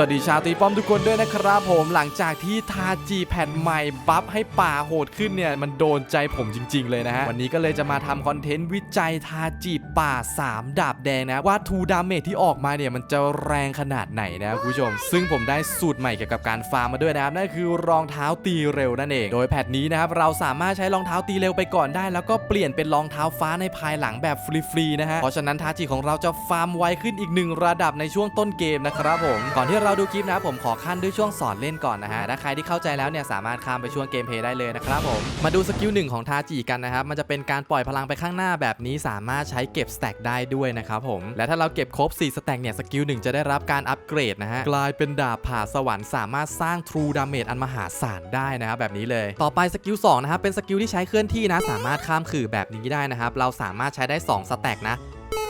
วัสดีชาวตีป้อมทุกคนด้วยนะครับผมหลังจากที่ทาจีแผ่นใหม่บัฟให้ป่าโหดขึ้นเนี่ย มันโดนใจผมจริง ๆ เลยนะฮะ วันนี้ก็เลยจะมาทำคอนเทนต์วิจัยทาจีป่า 3 ดาบแดงนะ ว่าทูดาเมจที่ออกมาเนี่ย มันจะแรงขนาดไหนนะคุณผู้ชม ซึ่งผมได้สูตรใหม่เกี่ยวกับการฟาร์มมาด้วยนะครับนั่นคือรองเท้าตีเร็วนั่นเอง โดยแพทนี้นะครับเราสามารถใช้รองเท้าตีเร็วไปก่อนได้ แล้วก็เปลี่ยนเป็นรองเท้าฟ้าในภายหลังแบบฟรีๆนะฮะเพราะฉะนั้นทาจิของเราจะฟาร์มไวขึ้นอีกหนึ่งระดับในช่วงต้นเกมนะครับผมก่อนที่เราราดูคลิปนะครับผมขอขั้นด้วยช่วงสอนเล่นก่อนนะฮะถ้าใครที่เข้าใจแล้วเนี่ยสามารถข้ามไปช่วงเกมเพลย์ได้เลยนะครับผมมาดูสกิลหนึ่งของทาจิกันนะครับมันจะเป็นการปล่อยพลังไปข้างหน้าแบบนี้สามารถใช้เก็บสแต็กได้ด้วยนะครับผมและถ้าเราเก็บครบ4สแต็กเนี่ยสกิลหนึ่งจะได้รับการอัปเกรดนะฮะกลายเป็นดาบผ่าสวรรค์สามารถสร้าง True Damage อันมหาศาลได้นะครับแบบนี้เลยต่อไปสกิล2นะครับเป็นสกิลที่ใช้เคลื่อนที่นะสามารถข้ามขื่อแบบนี้ได้นะครับเราสามารถใช้ได้2สแต็กนะ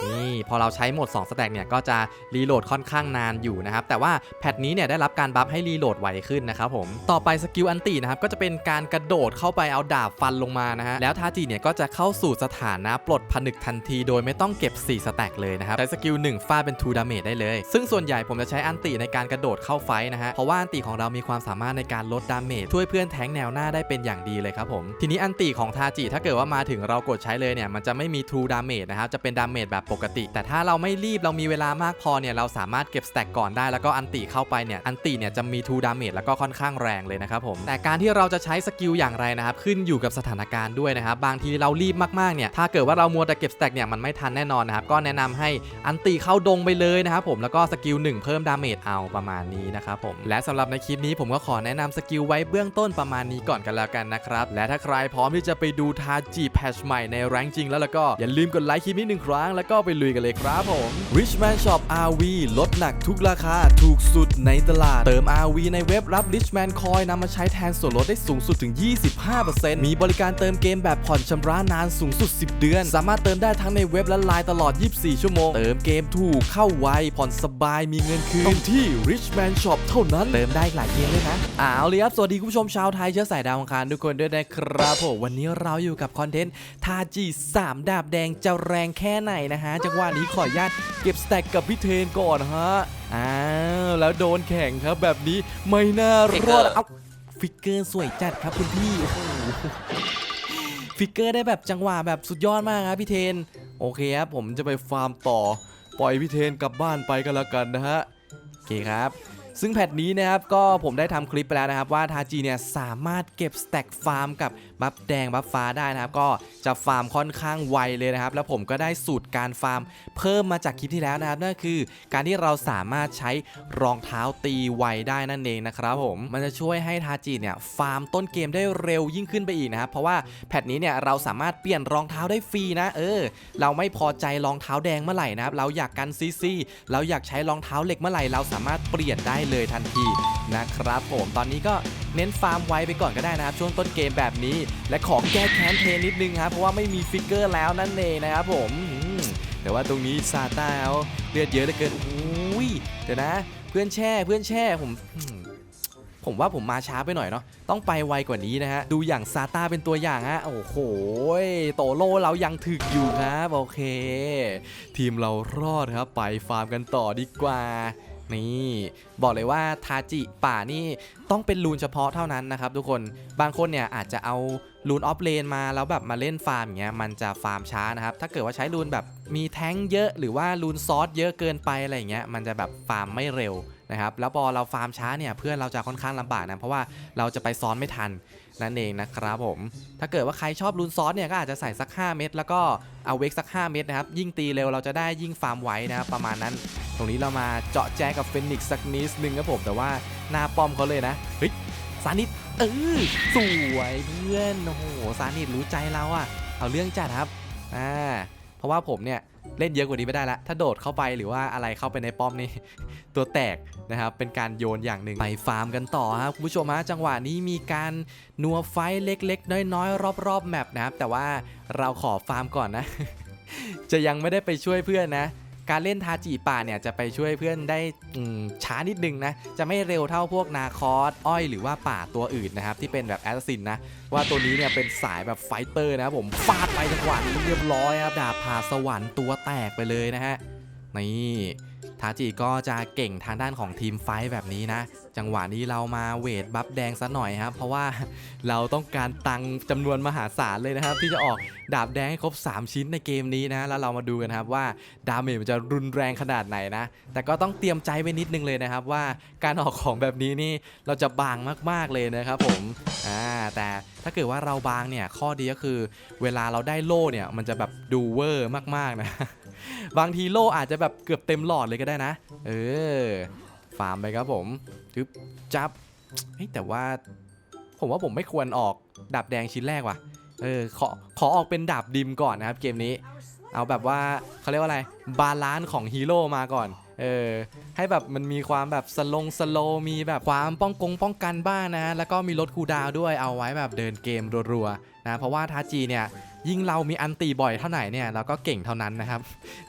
นี่พอเราใช้หมด2สแต็กเนี่ยก็จะรีโหลดค่อนข้างนานอยู่นะครับ แต่ว่าแพทนี้เนี่ยได้รับการบัฟให้รีโหลดไวขึ้นนะครับผมต่อไปสกิลอันตีนะครับก็จะเป็นการกระโดดเข้าไปเอาดาบฟันลงมานะฮะแล้วทาจิเนี่ยก็จะเข้าสู่สถานะปลดผนึกทันที โดยไม่ต้องเก็บ 4 สแต็กเลยนะครับใช้สกิล1ฟาดเป็น2ดาเมจได้เลย ซึ่งส่วนใหญ่ผมจะใช้อันตีในการกระโดดเข้าไฟนะฮะเพราะว่าอันตีของเรามีความสามารถในการลดดาเมจช่วยเพื่อนแทงแนวหน้าได้เป็นอย่างดีเลยครับผมทีนี้อันตีของทาจิถ้าเกิดว่ามาถึงเรากดใช้เลยเนี่ยมันจะไม่มี True Damage นะครับจะเป็นดาเมจแบบปกติ แต่ถ้าเราไม่รีบเรามีเวลามากพอเนี่ยเราสามารถเก็บสแต็กก่อนได้แล้วก็อันติเข้าไปเนี่ยอันติเนี่ยจะมี True Damage แล้วก็ค่อนข้างแรงเลยนะครับผมแต่การที่เราจะใช้สกิลอย่างไรนะครับขึ้นอยู่กับสถานการณ์ด้วยนะครับบางทีเรารีบมากๆเนี่ยถ้าเกิดว่าเรามัวแต่เก็บสแต็กเนี่ยมันไม่ทันแน่นอนนะครับก็แนะนำให้อันติเข้าดงไปเลยนะครับผมแล้วก็สกิล1เพิ่มดาเมจเอาประมาณนี้นะครับผมและสำหรับในคลิปนี้ผมก็ขอแนะนำสกิลไว้เบื้องต้นประมาณนี้ก่อนกันแล้วกันนะครับและถ้าใครพร้อมที่จะไปดูทาจีแพชใหม่ในแรงจริงแล้วแล้วก็อย่าลืมกดไลค์คลิปนี้หนึ่งครั้งแล้วก็ไปลุยกันเลยครับผม Richman Shop RV ลดหนักทุกราคาถูกสุดในตลาด เติม RV ในเว็บรับ Richman Coin นำมาใช้แทนส่วนลดได้สูงสุดถึง 25%มีบริการเติมเกมแบบผ่อนชำระนานสูงสุด 10 เดือน สามารถเติมได้ทั้งในเว็บและไลน์ตลอด 24 ชั่วโมง เติมเกมถูกเข้าไวผ่อนสบายมีเงินคืนต้องที่ Richman Shop เท่านั้น เติมได้อีกหลายเกมเลยนะเอาเลยครับสวัสดีคุณผู้ชมชาวไทยเชื้อสายดาวอังคารทุกคนด้วยนะครับผมวันนี้เราอยู่กับคอนเทนต์ทาจี3ดาบแดงจะแรงแค่ไหนนะฮะ จังหวะนี้ขออนุญาตเก็บสแต็กกับพี่เทนก่อนฮะ อ้าว แล้วโดนแข่งครับแบบนี้ไม่น่ารอด เอาฟิกเกอร์สวยจัดครับคุณพี่โอ้โหฟิกเกอร์ได้แบบจังหวะแบบสุดยอดมากครับพี่เทน โอเคครับผมจะไปฟาร์มต่อ ปล่อยพี่เทนกลับบ้านไปก็แล้วกันนะฮะ โอเคครับ ซึ่งแพทนี้นะครับก็ผมได้ทำคลิปไปแล้วนะครับว่าทาจีเนี่ยสามารถเก็บสแต็กฟาร์มกับบัฟแดงบัฟฟ้าได้นะครับก็จะฟาร์มค่อนข้างไวเลยนะครับ แล้วผมก็ได้สูตรการฟาร์มเพิ่มมาจากคลิปที่แล้วนะครับนั่นคือการที่เราสามารถใช้รองเท้าตีไวได้นั่นเองนะครับผมมันจะช่วยให้ทาจีเนี่ยฟาร์มต้นเกมได้เร็วยิ่งขึ้นไปอีกนะครับเพราะว่าแพทนี้เนี่ยเราสามารถเปลี่ยนรองเท้าได้ฟรีนะ เออ เราไม่พอใจรองเท้าแดงเมื่อไหร่นะครับเราอยากกันซีซีเราอยากใช้รองเท้าเหล็กเมื่อไหร่เราสามารถเปลี่ยนได้เลยทันทีนะครับผมตอนนี้ก็เน้นฟาร์มไวไปก่อนก็ได้นะครับ ช่วงต้นเกมแบบนี้ และขอแก้แค้นเทนนิดนึงครับเพราะว่าไม่มีฟิกเกอร์แล้วนั่นเองนะครับผมมแต่ว่าตรงนี้ซาต้าเอาเลือดเยอะเหลือเกินอุ้ยเดี๋ยวนะ เพื่อนแช่เพื่อนแช่ผมมผมว่าผมมาช้าไปหน่อยเนาะต้องไปไวกว่านี้นะฮะ ดูอย่างซาต้าเป็นตัวอย่างฮะ โอ้โห โตโลเรายังถึกอยู่ครับ โอเค ทีมเรารอดครับ ไปฟาร์มกันต่อดีกว่า นี่ บอกเลยว่าทาจิป่านี่ต้องเป็นรูนเฉพาะเท่านั้นนะครับทุกคนบางคนเนี่ยอาจจะเอา รูนออฟเลนมาแล้วแบบมาเล่นฟาร์มอย่างเงี้ยมันจะฟาร์มช้านะครับ ถ้าเกิดว่าใช้รูนแบบมีแท้งเยอะหรือว่ารูนซอสเยอะเกินไปอะไรเงี้ยมันจะแบบฟาร์มไม่เร็วนะครับแล้วพอเราฟาร์มช้าเนี่ยเพื่อนเราจะค่อนข้างลำบากนะเพราะว่าเราจะไปซ้อนไม่ทันนั่นเองนะครับผม ถ้าเกิดว่าใครชอบลูนซอสเนี่ยก็อาจจะใส่สัก 5 เม็ดแล้วก็เอาเวกสัก 5 เม็ดนะครับ ยิ่งตีเร็วเราจะได้ยิ่งฟาร์มไว้นะครับประมาณนั้น ตรงนี้เรามาเจาะแจกับเฟนิกซ์สักนิดนึงครับผมแต่ว่าหน้าป้อมเขาเลยนะเฮ้ยซานิด เออสวยเพื่อนโอ้โหซานิดรู้ใจเราอะเอาเรื่องจัดครับอ่าเพราะว่าผมเนี่ยเล่นเยอะกว่านี้ไม่ได้ละถ้าโดดเข้าไปหรือว่าอะไรเข้าไปในป้อมนี่ ตัวแตกนะครับเป็นการโยนอย่างหนึ่งไปฟาร์มกันต่อครับคุณผู้ชมฮะจังหวะนี้มีการนัวไฟเล็กๆ น้อยๆ รอบๆแมปนะครับแต่ว่าเราขอฟาร์มก่อนนะ จะยังไม่ได้ไปช่วยเพื่อนนะ การเล่นทาจิป่าเนี่ยจะไปช่วยเพื่อนได้ช้านิดนึงนะ จะไม่เร็วเท่าพวกนาคอสอ้อยหรือว่าป่าตัวอื่นนะครับ ที่เป็นแบบแอสซินนะ ว่าตัวนี้เนี่ยเป็นสายแบบไฟเตอร์นะผมฟาดไปจังหวะนี้เรียบร้อยครับดาบผ่าสวรรค์ตัวแตกไปเลยนะฮะนี่ ทาจิก็จะเก่งทางด้านของทีมไฟท์แบบนี้นะ จังหวะนี้เรามาเวทบัฟแดงซะหน่อยครับเพราะว่าเราต้องการตังจำนวนมหาศาลเลยนะครับ ที่จะออกดาบแดงให้ครบ 3 ชิ้นในเกมนี้นะแล้วเรามาดูกันครับว่าดาเมจมันจะรุนแรงขนาดไหนนะ แต่ก็ต้องเตรียมใจไว้นิดนึงเลยนะครับ ว่าการออกของแบบนี้นี่เราจะบางมากๆเลยนะครับผมอ่าแต่ถ้าเกิดว่าเราบางเนี่ยข้อดีก็คือ เวลาเราได้โล่เนี่ยมันจะแบบดูเวอร์มากๆนะ บางทีโล่อาจจะแบบเกือบเต็มหลอดเลยก็ได้นะ เออ ฟาร์มไปครับผมจึ๊บจับเฮ้ยแต่ว่า ผมว่าผมไม่ควรออกดาบแดงชิ้นแรกว่ะ เออขอขอออกเป็นดาบดิมก่อนนะครับเกมนี้ เอาแบบว่าเขาเรียกว่าอะไรบาลานซ์ของฮีโร่มาก่อนเออให้แบบมันมีความแบบสลงสโลว์มีแบบความป้องกงป้องกันบ้างนะ แล้วก็มีลดคูดาวด้วยเอาไว้แบบเดินเกมรัวๆนะเพราะว่าทาจีเนี่ย ยิ่งเรามีอันตีบ่อยเท่าไหร่เนี่ยเราก็เก่งเท่านั้นนะครับ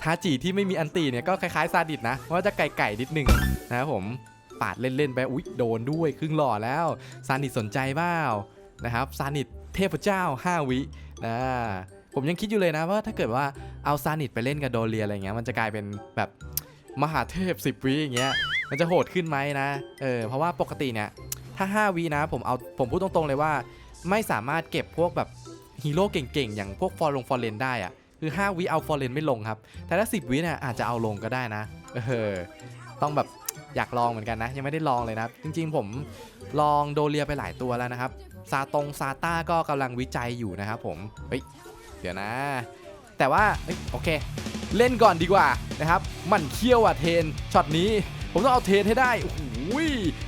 ทาจีที่ไม่มีอันตีเนี่ยก็คล้ายๆซาดิสนะว่าจะไก่ๆนิดหนึงนะครับผมปาดเล่นๆไปอุ๊ยโดนด้วยครึ่งหล่อแล้วซานิสสนใจเปล่านะครับซานิสเทพเจ้า 5 วินะผมยังคิดอยู่เลยนะว่าถ้าเกิดว่าเอาซานิสไปเล่นกับโดเรียอะไรเงี้ยมันจะกลายเป็นแบบมหาเทพ 10วิอย่างเงี้ยมันจะโหดขึ้นไหมนะเออเพราะว่าปกติเนี่ยถ้า 5วินะผมเอาผมพูดตรงๆเลยว่า ไม่สามารถเก็บพวกแบบ ฮีโร่เก่งๆ อย่างพวกฟอร์ลงฟอร์เรนได้อะคือ 5 วิเอาฟอร์เรนไม่ลงครับ แต่ถ้า 10 วิเนี่ยอาจจะเอาลงก็ได้นะเออต้องแบบอยากลองเหมือนกันนะ ยังไม่ได้ลองเลยนะครับจริงๆผมลองโดเรียไปหลายตัวแล้วนะครับซาตงซาต้าก็กำลังวิจัยอยู่นะครับผมเฮ้ยเดี๋ยวนะ แต่ว่าเอ้ยโอเค เล่นก่อนดีกว่านะครับมันเคี้ยวอะเทนช็อตนี้ผมต้องเอาเทนให้ได้โอ้โห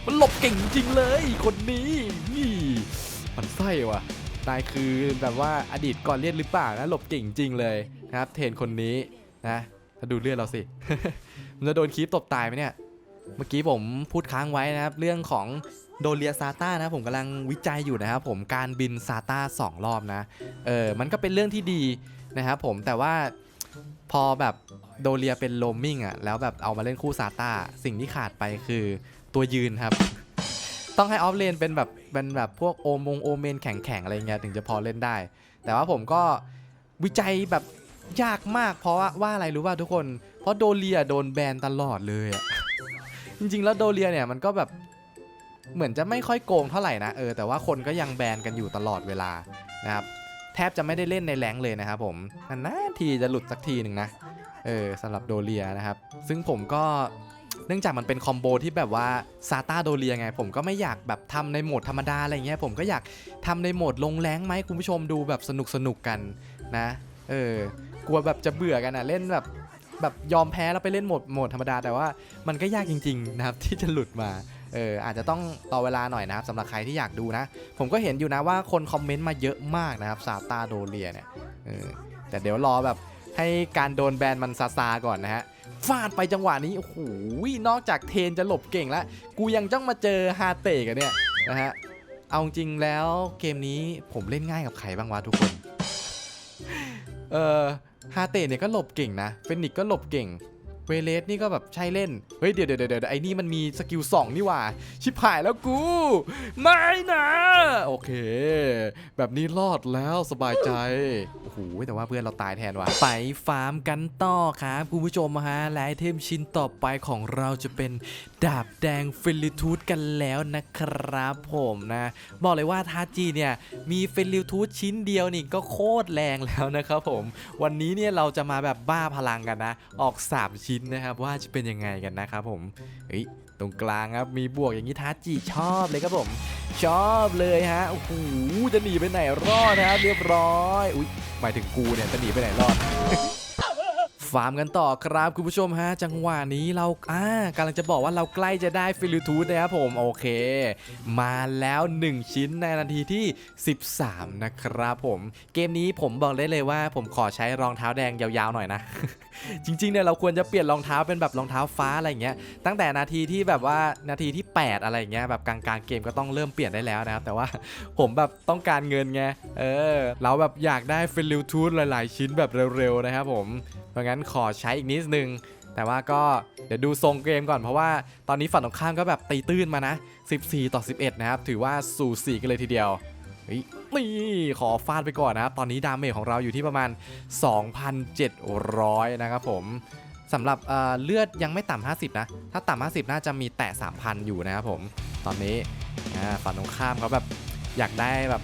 มันหลบเก่งจริงเลยคนนี้นี่มันไส้ว่ะ นายคือแบบว่าอดีตก่อนเลียนหรือเปล่านะหลบเก่งจริงเลยนะครับ เทนคนนี้นะถ้าดูเลือดเราสิ มันจะโดนคีปตบตายไหมเนี่ย เมื่อกี้ผมพูดค้างไว้นะครับ เรื่องของโดเรียซาต้านะผมกำลังวิจัยอยู่นะครับผมการบินซาต้าสองรอบนะ เออมันก็เป็นเรื่องที่ดีนะครับผมแต่ว่าพอแบบโดเรียเป็นโลมมิ่งอะแล้วแบบเอามาเล่นคู่ซาต้าสิ่งที่ขาดไปคือตัวยืนครับ ต้องให้ออฟเลนเป็นแบบเป็นแบบพวกโอมงโอเมนแข็งๆอะไรเงี้ยถึงจะพอเล่นได้ แต่ว่าผมก็วิจัยแบบยากมากเพราะว่าว่าอะไรรู้ป่ะทุกคน เพราะโดเรียโดนแบนตลอดเลยอะจริงๆแล้วโดเรียเนี่ยมันก็แบบเหมือนจะไม่ค่อยโกงเท่าไหร่นะเออแต่ว่าคนก็ยังแบนกันอยู่ตลอดเวลานะครับแทบจะไม่ได้เล่นในแรงเลยนะครับผมนานทีจะหลุดสักทีหนึ่งนะเออสำหรับโดเรียนะครับ ซึ่งผมก็ เนื่องจากมันเป็นคอมโบที่แบบว่าซาต้าโดเรียไง ผมก็ไม่อยากแบบทำในโหมดธรรมดาอะไรเงี้ย ผมก็อยากทำในโหมดลงแรงไหมคุณผู้ชมดูแบบสนุกสนุกกันนะ เออกลัวแบบจะเบื่อกันอะเล่นแบบแบบยอมแพ้แล้วไปเล่นโหมดโหมดธรรมดาแต่ว่ามันก็ยากจริงๆนะครับที่จะหลุดมาเอออาจจะต้องต่อเวลาหน่อยนะครับสำหรับใครที่อยากดูนะ ผมก็เห็นอยู่นะว่าคนคอมเมนต์มาเยอะมากนะครับซาตาโดเรียเนี่ยเออแต่เดี๋ยวรอแบบให้การโดนแบนมันซาซาก่อนนะฮะ ฟาดไปจังหวะนี้โอ้โหนอกจากเทนจะหลบเก่งแล้ว กูยังต้องมาเจอฮาเตะกันเนี่ยนะฮะเอาจริงแล้วเกมนี้ผมเล่นง่ายกับใครบ้างวะทุกคน เออฮาเตะเนี่ยก็หลบเก่งนะเฟนิกก็หลบเก่ง เวเลสนี่ก็แบบใช่เล่น เฮ้ยเดี๋ยวเดี๋ยวเดี๋ยวไอ้นี่มันมีสกิล2นี่ว่า ชิบหายแล้วกู ไม่นะ โอเค แบบนี้รอดแล้วสบายใจ โอ้โห แต่ว่าเพื่อนเราตายแทนว่ะ ไปฟาร์มกันต่อครับคุณผู้ชมฮะ และไอเทมชิ้นต่อไปของเราจะเป็นดาบแดงเฟิลิทูดกันแล้วนะครับผมนะ บอกเลยว่าทาจีเนี่ยมีเฟิลิทูดชิ้นเดียวนี่ก็โคตรแรงแล้วนะครับผม วันนี้เนี่ยเราจะมาแบบบ้าพลังกันนะ ออก 3 ชิ้นนะครับว่าจะเป็นยังไงกันนะครับผมเฮ้ยตรงกลางครับมีบวกอย่างนี้ทัาจีชอบเลยครับผม ชอบเลยฮะโอ้โหจะหนีไปไหนรอดนะครับเรียบร้อย อุ้ยหมายถึงกูเนี่ยจะหนีไปไหนรอด ฟาร์มกันต่อครับคุณผู้ชมฮะ จังหวะนี้เราอ่ากำลังจะบอกว่าเราใกล้จะได้ฟิลิทูดนะครับผมโอเค มาแล้ว 1 ชิ้นในนาทีที่ 13 นะครับผม เกมนี้ผมบอกได้เลยว่า ผมขอใช้รองเท้าแดงยาวๆหน่อยนะ จริงๆเนี่ยเราควรจะเปลี่ยนรองเท้าเป็นแบบรองเท้าฟ้าอะไรเงี้ยตั้งแต่นาทีที่แบบว่านาทีที่ 8 อะไรเงี้ยแบบกลางๆเกมก็ต้องเริ่มเปลี่ยนได้แล้วนะครับแต่ว่าผมแบบต้องการเงินไงเออเราแบบอยากได้ฟิลิทูดหลาย ๆ ชิ้นแบบเร็วๆนะครับผม เพราะงั้นขอใช้อีกนิดนึง แต่ว่าก็เดี๋ยวดูทรงเกมก่อนเพราะว่าตอนนี้ฝั่งตรงข้ามก็แบบตีตื้นมานะ 14 ต่อ 11 นะครับ ถือว่าสู่สีกันเลยทีเดียวนี่ขอฟาดไปก่อนนะครับ ตอนนี้ดาเมจของเราอยู่ที่ประมาณ 2,700 นะครับผมสำหรับเเลือดยังไม่ต่ำ50 นะ ถ้าต่ำ50 น่าจะมีแตะ3,000 อยู่นะครับผม ตอนนี้ฝั่งตรงข้ามเขาแบบอยากได้แบบ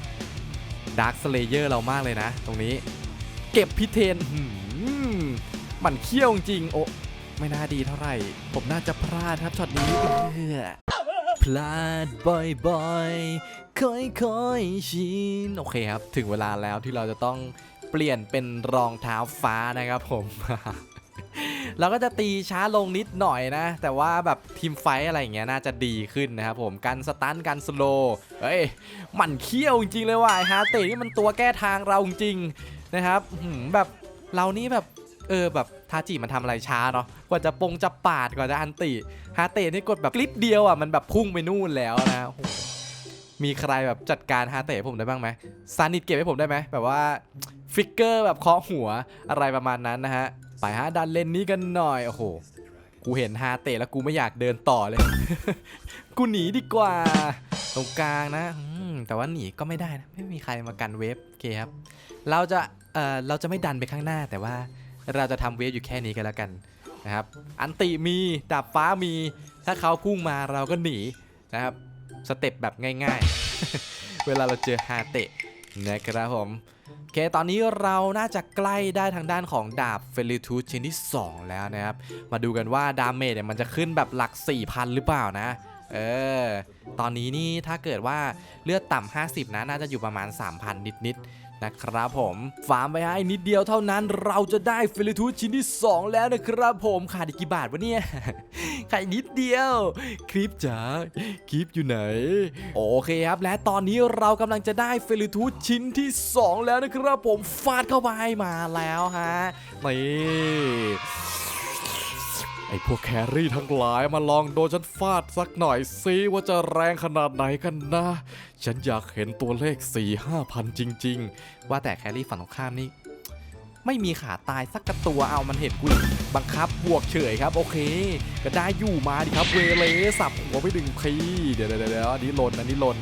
ดาร์คสเลเยอร์เรามากเลยนะ ตรงนี้ เก็บพิเทน มันเขี้ยวจริงโอ้ไม่น่าดีเท่าไหร่ ผมน่าจะพลาดครับช็อตนี้พลาดบ่อยๆค่อยๆชินโอเคครับ ถึงเวลาแล้วที่เราจะต้องเปลี่ยนเป็นรองเท้าฟ้านะครับผม เราก็จะตีช้าลงนิดหน่อยนะ แต่ว่าแบบทีมไฟอะไรอย่างเงี้ยน่าจะดีขึ้นนะครับผมกันสตันกันสโลเฮ้ยมันเขี้ยวจริงเลยว่ะฮาเตะนี่มันตัวแก้ทางเราจริงนะครับแบบเรานี่แบบ เออแบบทาจิมันทำอะไรช้าเนาะกว่าจะปงจะปาดกว่าจะอันติฮาเตะนี่กดแบบคลิปเดียวอะมันแบบพุ่งไปนู่นแล้วนะโหมีใครแบบจัดการฮาเตะผมได้บ้างไหมซานิดเก็บให้ผมได้ไหมแบบว่าฟิกเกอร์แบบเคาะหัวอะไรประมาณนั้นนะฮะไปฮะดันเลนนี้กันหน่อยโอ้โหกูเห็นฮาเตะแล้วกูไม่อยากเดินต่อเลย กูหนีดีกว่า ตรงกลางนะแต่ว่าหนีก็ไม่ได้นะ ไม่มีใครมากันเวฟโอเคครับ เราจะ เอ่อ เราจะไม่ดันไปข้างหน้าแต่ว่า เราจะทำเวฟอยู่แค่นี้กันแล้วกันนะครับ อันติมีดาบฟ้ามี ถ้าเขาพุ่งมาเราก็หนีนะครับ สเต็ปแบบง่ายๆ เวลาเราเจอฮาเตะนะครับผมโอเค ตอนนี้เราน่าจะใกล้ได้ทางด้านของดาบเฟลิทูชิ้นที่ 2 แล้วนะครับ มาดูกันว่าดาเมจเนี่ยมันจะขึ้นแบบหลัก 4,000 หรือเปล่านะ เออ ตอนนี้นี่ถ้าเกิดว่าเลือดต่ำ50 นะ น่าจะอยู่ประมาณ 3,000 นิดๆ นะครับผมฟาร์มไปให้นิดเดียวเท่านั้น เราจะได้เฟลิทูชิ้นที่ 2 แล้วนะครับผมขาดอีกกี่บาทวะเนี่ยขาดนิดเดียว คลิปจ๋าคลิปอยู่ไหน โอเคครับ และตอนนี้เรากำลังจะได้เฟลิทูชิ้นที่ 2 แล้วนะครับผมฟาดเข้าไปมาแล้วฮะนี่ไอพวกแครี่ทั้งหลายมาลองโดนฉันฟาดสักหน่อยซิว่าจะแรงขนาดไหนกันนะ ฉันอยากเห็นตัวเลข 4 5พันจริง ๆ ว่าแต่แครี่ฝั่งตรงข้ามนี่ ไม่มีขาตายสักกระตัวเอามันเห็นกูอีกบังคับบวกเฉยครับ โอเค ก็ได้อยู่มาดิครับเวเลสับหัวไปดึงพีเดี๋ยวเดี๋ยวเดี๋ยวอันนี้ลนอันนี้ลน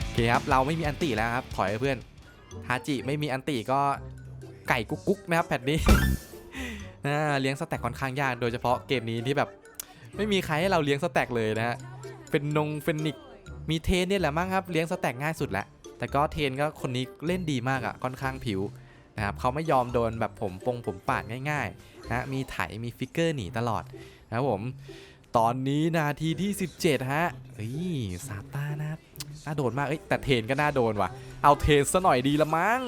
โอเคครับ เราไม่มีอันติแล้วครับ ถอยเพื่อนฮาจิไม่มีอันติก็ไก่กุ๊กกุ๊กนะครับแพทนี้เลี้ยงสแต็กค่อนข้างยากโดยเฉพาะเกมนี้ที่แบบ ไม่มีใครให้เราเลี้ยงสแต็กเลยนะฮะเป็นนงเฟนิก มีเทนเนี่ยแหละมั้งครับเลี้ยงสแต็กง่ายสุดแล้วแต่ก็เทนก็คนนี้เล่นดีมากอะ่ะค่อนข้างผิวนะครับเขาไม่ยอมโดนแบบผมปงผมปาดง่ายๆนะมีไถมีฟิกเกอร์หนีตลอดนะครับผม ตอนนี้นาทีที่ 17 ฮะเฮ้ยซาต้านะน่าโดนมากเอ้ยแต่เทนก็น่าโดนว่ะ เอาเทนซะหน่อยดีละมั้ง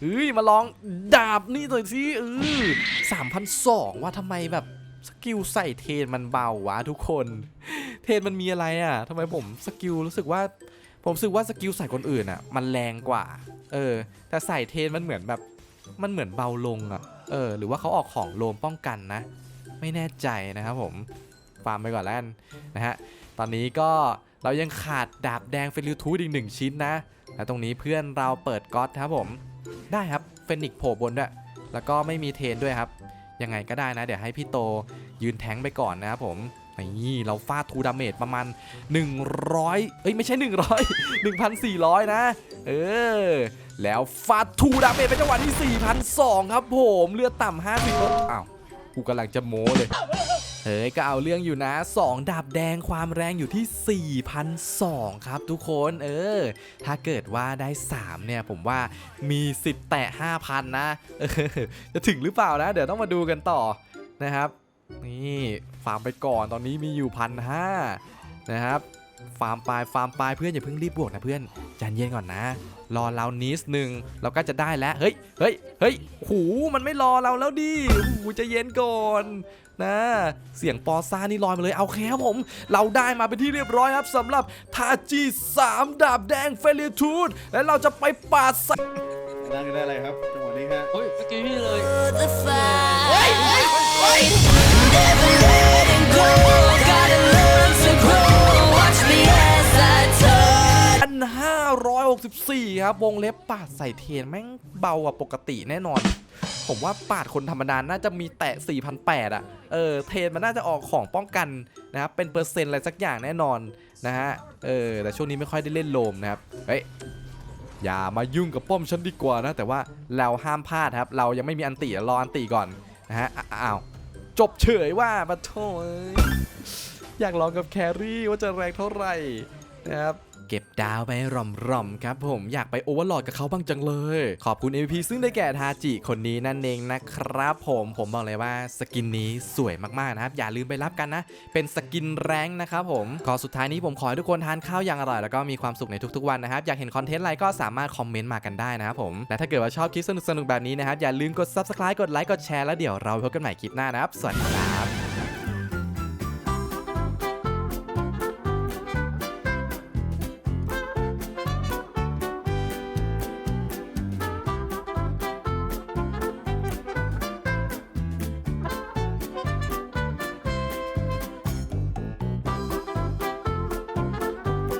เอ้ยมาลองดาบนี่หน่อยสิเออสามพันสองว่าทำไมแบบ สกิลใส่เทนมันเบาวะทุกคน เทนมันมีอะไรอะทำไมผมสกิลรู้สึกว่า ผมรู้สึกว่าสกิลใส่คนอื่นอะ มันแรงกว่า เออ แต่ใส่เทนมันเหมือนแบบมันเหมือนเบาลงอะ เออ หรือว่าเขาออกของโลมป้องกันนะ ไม่แน่ใจนะครับผมฟาร์มไปก่อนแล้วกันนะฮะ ตอนนี้ก็เรายังขาดดาบแดงเฟลิทูดอีกหนึ่งชิ้นนะ และตรงนี้เพื่อนเราเปิดก๊อตครับผม ได้ครับ เฟนิกโผล่บนด้วย แล้วก็ไม่มีเทนด้วยครับ ยังไงก็ได้นะ เดี๋ยวให้พี่โตยืนแทงไปก่อนนะครับผมนี่เราฟาดทูดาเมจประมาณ 100 เอ้ยไม่ใช่ 100 1,400 นะ เออ แล้วฟาดทูดาเมจเป็นจังหวะที่4,200ครับผม เลือดต่ำ50อ้าว กูกำลังจะโม้เลย เฮ้ยก็เอาเรื่องอยู่นะ 2 ดาบแดงความแรงอยู่ที่4,200ครับทุกคนเออ ถ้าเกิดว่าได้ 3 เนี่ย ผมว่ามีสิทธิ์แตะ 5,000 นะออจะถึงหรือเปล่านะ เดี๋ยวต้องมาดูกันต่อนะครับ นี่ฟาร์มไปก่อนตอนนี้มีอยู่พันห้านะครับฟาร์มปลายฟาร์มปลายเพื่อนอย่าเพิ่งรีบบวกนะเพื่อนใจเย็นก่อนนะ รอเรานิดนึงเราก็จะได้แล้ว เฮ้ยเฮ้ยเฮ้ยหูมันไม่รอเราแล้วดิหูจะเย็นก่อน นะ เสียงปอซ่านี่ลอยมาเลยเอาแค่ครับผม เราได้มาเป็นที่เรียบร้อยครับสำหรับทาจี3ดาบแดงเฟลิทูดและเราจะไปปาดใส่ได้ได้อะไรครับจังหวะนี้ฮะเฮ้ยเมื่อกี้พี่เลย the fight. Never letting go. 964 ครับ วงเล็บปาดใส่เทนแม่งเบากว่าปกติแน่นอน ผมว่าปาดคนธรรมดาน่าจะมีแตะ4,008อะ เออ เทนมันน่าจะออกของป้องกันนะครับ เป็นเปอร์เซ็นต์อะไรสักอย่างแน่นอนนะฮะ เออ แต่ช่วงนี้ไม่ค่อยได้เล่นโลมนะครับ เฮ้ย อย่ามายุ่งกับป้อมฉันดีกว่านะ แต่ว่าเราห้ามพลาดครับ เรายังไม่มีอันตีรออันตีก่อนนะฮะ อ้าว จบเฉยว่ามาโทษอยากลองกับแครี่ว่าจะแรงเท่าไหร่นะครับ เก็บดาวไปร่อมๆครับผมอยากไปโอเวอร์โหลดกับเขาบ้างจังเลย ขอบคุณ MVP ซึ่งได้แก่ทาจิคนนี้นั่นเองนะครับผมผมบอกเลยว่าสกินนี้สวยมากๆนะครับอย่าลืมไปรับกันนะ เป็นสกินแรงนะครับผมขอสุดท้ายนี้ผมขอให้ทุกคนทานข้าวอย่างอร่อยแล้วก็มีความสุขในทุกๆวันนะครับอยากเห็นคอนเทนต์อะไรก็สามารถคอมเมนต์มากันได้นะครับผมและถ้าเกิดว่าชอบคลิปสนุกๆแบบนี้นะครับอย่าลืมกด subscribe กดไลค์กดแชร์แล้วเดี๋ยวเราพบกันใหม่คลิปหน้านะครับสวัสดีครับ